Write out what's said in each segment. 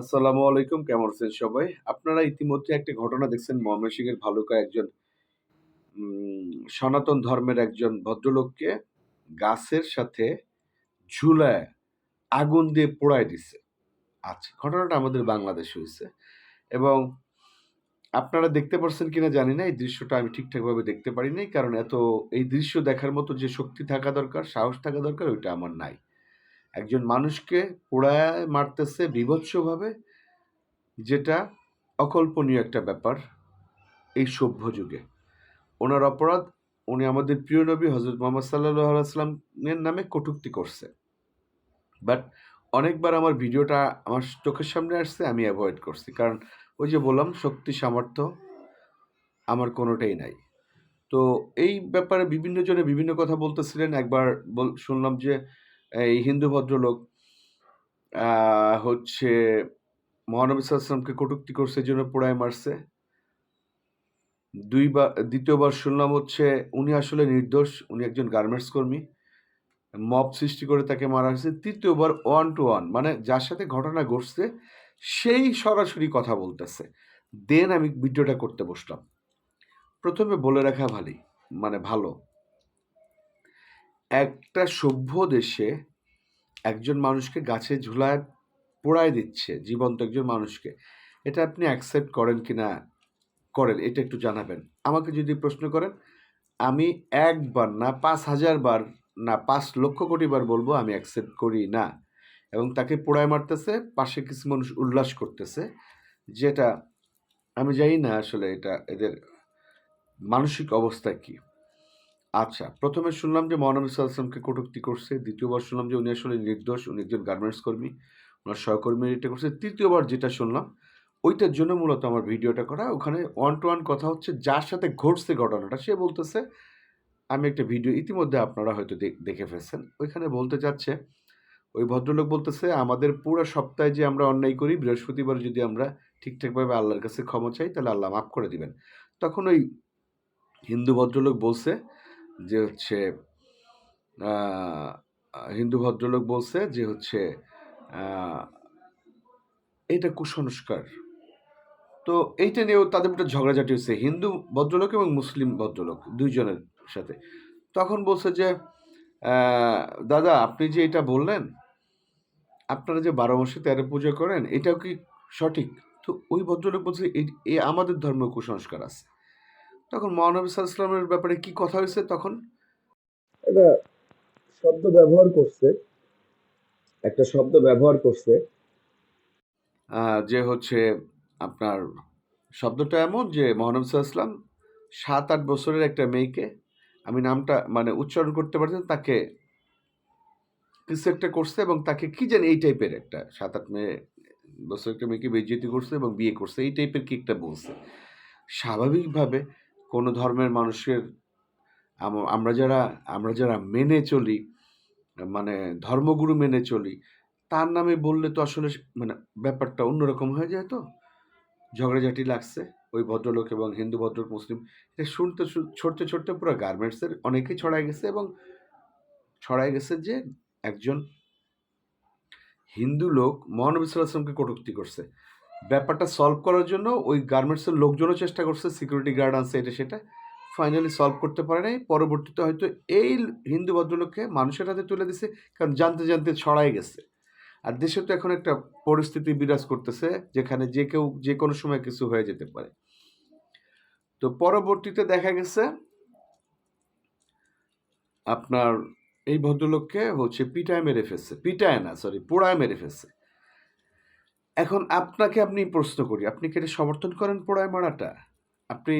আসসালামু আলাইকুম, কেমন আছেন সবাই? আপনারা ইতিমধ্যে একটা ঘটনা দেখছেন, ময়মনসিংহের ভালুকা একজন সনাতন ধর্মের একজন ভদ্রলোককে গাছের সাথে ঝুলায় আগুন দিয়ে পোড়ায় দিছে। আচ্ছা ঘটনাটা আমাদের বাংলাদেশে হয়েছে এবং আপনারা দেখতে পারছেন কিনা জানি না, এই দৃশ্যটা আমি ঠিকঠাকভাবে দেখতে পারি নাই কারণ এত, এই দৃশ্য দেখার মতো যে শক্তি থাকা দরকার, সাহস থাকা দরকার, ওইটা আমার নাই। একজন মানুষকে পোড়ায় মারতেছে বিভৎসভাবে, যেটা অকল্পনীয় একটা ব্যাপার এই সভ্য যুগে। ওনার অপরাধ উনি আমাদের প্রিয় নবী হজরত মোহাম্মদ সাল্লাহ আসলামের নামে কটূক্তি করছে। বাট অনেকবার আমার ভিডিওটা আমার চোখের সামনে আসছে, আমি অ্যাভয়েড করছি। কারণ ওই যে বললাম, শক্তি, সামর্থ্য আমার কোনোটাই নাই। তো এই ব্যাপারে বিভিন্ন জনে বিভিন্ন কথা বলতেছিলেন। একবার শুনলাম যে এই হিন্দু ভদ্রলোক হচ্ছে মহানবী সাল্লামকে কটূক্তি করছে জন্য পোড়ায় মারছে। দুইবার, দ্বিতীয়বার শুনলাম হচ্ছে উনি আসলে নির্দোষ, উনি একজন গার্মেন্টস কর্মী। মব সৃষ্টি করে তাকে মারা হয়েছে। তৃতীয়বার ওয়ান টু ওয়ান মানে যার সাথে ঘটনা ঘটছে, সেই সরাসরি কথা বলতেছে। দেন আমি ভিডিওটা করতে বসলাম। প্রথমে বলে রাখা ভালোই মানে ভালো। একটা সভ্য দেশে একজন মানুষকে গাছে ঝুলায় পোড়ায় দিচ্ছে, জীবন্ত একজন মানুষকে। এটা আপনি অ্যাকসেপ্ট করেন কি না করেন, এটা একটু জানাবেন। আমাকে যদি প্রশ্ন করেন, আমি একবার না, পাঁচ হাজার বার না, পাঁচ লক্ষ কোটি বার বলব আমি অ্যাকসেপ্ট করি না। এবং তাকে পোড়ায় মারতেছে, পাশে কিছু মানুষ উল্লাস করতেছে, যেটা আমি জানি না আসলে এটা এদের মানসিক অবস্থা কি। আচ্ছা প্রথমে শুনলাম যে মহানবী সাল্লামকে কটূক্তি করছে, দ্বিতীয়বার শুনলাম যে উনি আসলে নির্দোষ, উনি একজন গার্মেন্টস কর্মী, ওনার সহকর্মী এটা করছে। তৃতীয়বার যেটা শুনলাম, ওইটার জন্য মূলত আমার ভিডিওটা করা, ওখানে ওয়ান টু ওয়ান কথা হচ্ছে যার সাথে ঘটছে ঘটনাটা, সে বলতেছে, আমি একটা ভিডিও ইতিমধ্যে আপনারা হয়তো দেখে ফেলছেন। ওইখানে বলতে চাচ্ছে ওই ভদ্রলোক বলতেছে, আমাদের পুরো সপ্তাহে যে আমরা অন্যায় করি, বৃহস্পতিবার যদি আমরা ঠিকঠাকভাবে আল্লাহর কাছে ক্ষমা চাই, তাহলে আল্লাহ মাফ করে দিবেন। তখন ওই হিন্দু ভদ্রলোক বলছে যে হচ্ছে হিন্দু ভদ্রলোক বলছে যে হচ্ছে এটা কুসংস্কার। তো এইটা নিয়েও তাদের একটা ঝগড়াঝাটি হচ্ছে, হিন্দু ভদ্রলোক এবং মুসলিম ভদ্রলোক দুইজনের সাথে। তখন বলছে যে দাদা, আপনি যে এটা বললেন, আপনারা যে বারো মাসে তেরো পূজা করেন, এটাও কি সঠিক? তো ওই ভদ্রলোক বলছে আমাদের ধর্মীয় কুসংস্কার আছে। তখন মহানবী সাল্লামের ব্যাপারে কি কথা হয়েছে তখন? একটা শব্দ ব্যবহার করছে। একটা শব্দ ব্যবহার করছে। যে হচ্ছে আপনার শব্দটা এমন যে মহানবী সাল্লাম সাত আট বছরের একটা মেয়েকে আমি নামটা মানে উচ্চারণ করতে পারছি না, তাকে কিছু একটা করছে এবং তাকে কি জানি এই টাইপের একটা সাত আট মেয়ে বছর একটা মেয়েকে বেজ্জতি করছে এবং বিয়ে করছে এই টাইপের কি একটা বলছে। স্বাভাবিকভাবে কোনো ধর্মের মানুষের আমরা যারা আমরা যারা মেনে চলি মানে ধর্মগুরু মেনে চলি, তার নামে বললে তো আসলে মানে ব্যাপারটা অন্যরকম হয়ে যায় তো। ঝগড়াঝাটি লাগছে, ওই ভদ্রলোক এবং হিন্দু, ভদ্রলোক, মুসলিম, এটা শুনতে ছড়তে ছড়তে পুরো গার্মেন্টসের অনেকেই ছড়ায় গেছে এবং ছড়ায় গেছে যে একজন হিন্দু লোক মহানবী সাল্লাহামকে কটুক্তি করছে। ব্যাপারটা সলভ করার জন্য ওই গার্মেন্টসের লোকজনও চেষ্টা করছে সিকিউরিটি গার্ড আনছে এটা সেটা। ফাইনালি সলভ করতে পারে নাই, পরবর্তীতে হয়তো এই হিন্দু ভদ্রলোককে মানুষের হাতে তুলে দিছে, কারণ জানতে জানতে ছড়াই গেছে। আর দেশে তো এখন একটা পরিস্থিতি বিরাজ করতেছে, যেখানে যে কেউ, যে কোনো সময় কিছু হয়ে যেতে পারে। তো পরবর্তীতে দেখা গেছে, আপনার এই ভদ্রলোককে হচ্ছে পিটায় মেরে ফেলছে, পিটায় না সরি পোড়ায় মেরে ফেলছে। এখন আপনাকে আপনি প্রশ্ন করি, আপনি কি এটা সমর্থন করেন পোড়ায় মারাটা? আপনি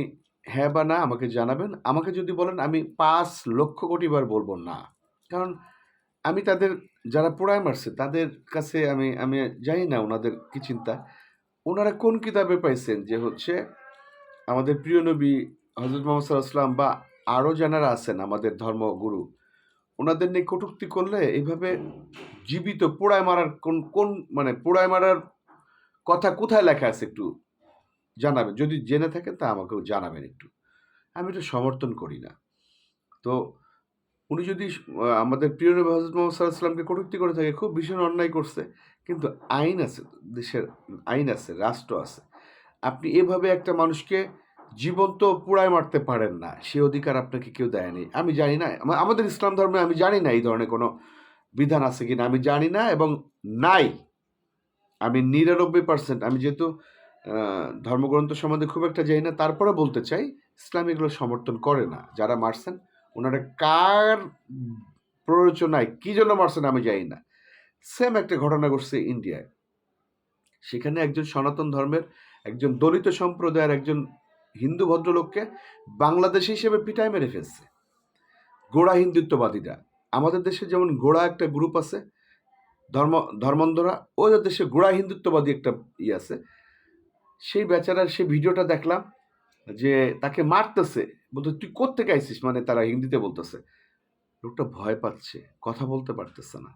হ্যাঁ বা না আমাকে জানাবেন। আমাকে যদি বলেন, আমি পাঁচ লক্ষ কোটি বার বলব না। কারণ আমি তাদের, যারা পোড়ায় মারছে, তাদের কাছে আমি আমি জানি না ওনাদের কি চিন্তা। ওনারা কোন কিতাবে পাইছেন যে হচ্ছে আমাদের প্রিয় নবী হজরত মোহাম্মদ সাল্লাহাম বা আরও যারা আছেন আমাদের ধর্মগুরু, ওনাদের নিয়ে কটূক্তি করলে এইভাবে জীবিত পোড়ায় মারার কোন কোন মানে পোড়ায় মারার কথা কোথায় লেখা আছে একটু জানাবেন? যদি জেনে থাকেন তা আমাকেও জানাবেন একটু। আমি এটা সমর্থন করি না। তো উনি যদি আমাদের প্রিয় নবী হজরত মোহাম্মদ সাল্লাহ সাল্লামকে কটূক্তি করে থাকে, খুব ভীষণ অন্যায় করছে। কিন্তু আইন আছে, দেশের আইন আছে, রাষ্ট্র আছে। আপনি এভাবে একটা মানুষকে জীবন্ত পুড়ায় মারতে পারেন না। সে অধিকার আপনাকে কেউ দেয়নি আমি জানি না। আমাদের ইসলাম ধর্মে আমি জানি না এই ধরনের কোনো বিধান আছে কিনা। আমি জানি না এবং নাই। আমি নিরানব্বই পার্সেন্ট আমি যেহেতু ধর্মগ্রন্থ সম্বন্ধে খুব একটা জানি না তারপরে বলতে চাই, ইসলাম এগুলো সমর্থন করে না। যারা মারছেন, ওনারা কার প্ররোচনায় কি জন্য মারছেন আমি জানি না। সেম একটা ঘটনা ঘটছে ইন্ডিয়ায়। সেখানে একজন সনাতন ধর্মের, একজন দলিত সম্প্রদায়ের একজন হিন্দু ভদ্রলোককে বাংলাদেশি হিসেবে পিটায় মেরে ফেলছে। গোড়া হিন্দুত্ববাদীরা। আমাদের দেশে যেমন গোড়া একটা গ্রুপ আছে ধর্ম, ধর্মান্ধরা ওদের দেশে গোড়া হিন্দুত্ববাদী একটা ই আছে, সেই বেচারার সেই ভিডিওটা দেখলাম যে তাকে মারতেছে। বলতে তুই কোত্থেকে আইসিস? মানে তারা হিন্দিতে বলতেছে, লোকটা ভয় পাচ্ছে, কথা বলতে পারতেছে না।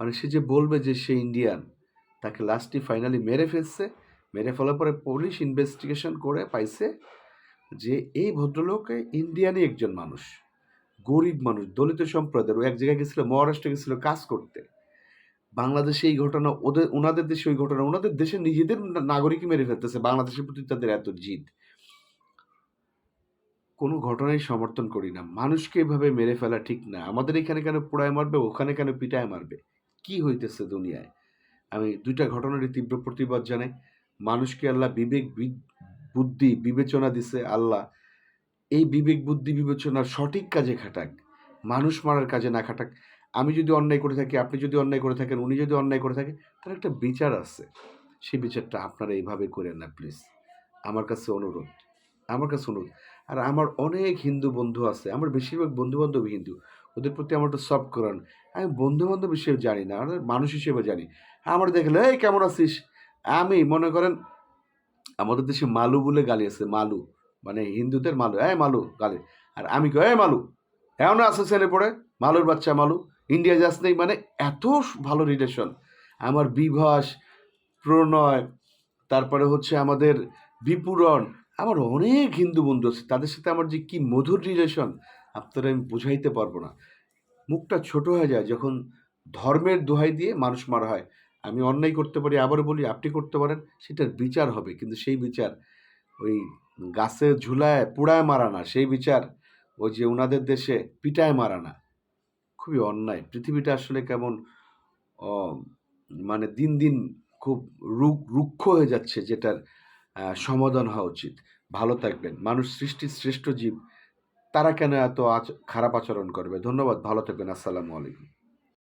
মানে সে যে বলবে যে সে ইন্ডিয়ান তাকে লাস্টে ফাইনালি মেরে ফেলছে, মেরে ফেলার পরে পুলিশ ইনভেস্টিগেশন করে পাইছে যে এই ভদ্রলোক ইন্ডিয়ানই একজন মানুষ, গরিব মানুষ, দলিত সম্প্রদায়ের, ও এক জায়গায় গেছিল, মহারাষ্ট্রে গেছিল কাজ করতে। বাংলাদেশে এই ঘটনা, ওদের, ওনাদের দেশে ওই ঘটনা, ওনাদের দেশে নিজেদের নাগরিকই মেরে ফেলতেছে, বাংলাদেশের প্রতি তাদের এত জিদ। কোনো ঘটনাই সমর্থন করি না। মানুষকে এভাবে মেরে ফেলা ঠিক না। আমাদের এখানে কেন পোড়ায় মারবে, ওখানে কেন পিটায় মারবে? কি হইতেছে দুনিয়ায়? আমি দুইটা ঘটনারই তীব্র প্রতিবাদ জানাই। মানুষকে আল্লাহ বিবেক বুদ্ধি, বিবেচনা দিছে আল্লাহ। এই বিবেক, বুদ্ধি বিবেচনার সঠিক কাজে খাটাক। মানুষ মারার কাজে না খাটাক। আমি যদি অন্যায় করে থাকি, আপনি যদি অন্যায় করে থাকেন, উনি যদি অন্যায় করে থাকে, তার একটা বিচার আছে। সেই বিচারটা আপনারা এইভাবে করেন না প্লিজ আমার কাছে অনুরোধ, আমার কাছে অনুরোধ। আর আমার অনেক হিন্দু বন্ধু আছে, আমার বেশিরভাগ বন্ধু বান্ধব হিন্দু। ওদের প্রতি আমার একটু সব করান। আমি বন্ধু বান্ধব হিসেবে জানি না মানুষ হিসেবে জানি। আমার দেখলে এই, কেমন আছিস? আমি, মনে করেন, আমাদের দেশে মালু বলে গালি আছে, মালু। মানে হিন্দুদের মালু, এই, মালু, গালি। আর আমি এই, মালু এমন আছে ছেলে পড়ে? মালুর বাচ্চা, মালু? ইন্ডিয়া যাস নেই মানে এত ভালো রিলেশন আমার বিভাস, প্রণয়, তারপরে হচ্ছে আমাদের বিপুরণ, আমার অনেক হিন্দু বন্ধু আছে, তাদের সাথে আমার যে কী মধুর রিলেশন আপনারা আমি বুঝাইতে পারব না। মুখটা ছোট হয়ে যায়, যখন ধর্মের দোহাই দিয়ে মানুষ মারা হয়। আমি অন্যায় করতে পারি আবার বলি, আপনি করতে পারেন, সেটার বিচার হবে, কিন্তু সেই বিচার ওই গাছে ঝুলায়, পুড়ায় মারা না, সেই বিচার ওই যে ওনাদের দেশে পিটায় মারা না। খুবই অন্যায়। পৃথিবীটা আসলে কেমন মানে দিন দিন খুব রুক, রুক্ষ হয়ে যাচ্ছে যেটার সমাধান হওয়া উচিত। ভালো থাকবেন। মানুষ সৃষ্টির শ্রেষ্ঠ জীব, তারা কেন এত আচ- খারাপ আচরণ করবে? ধন্যবাদ। ভালো থাকবেন। আসসালামু আলাইকুম।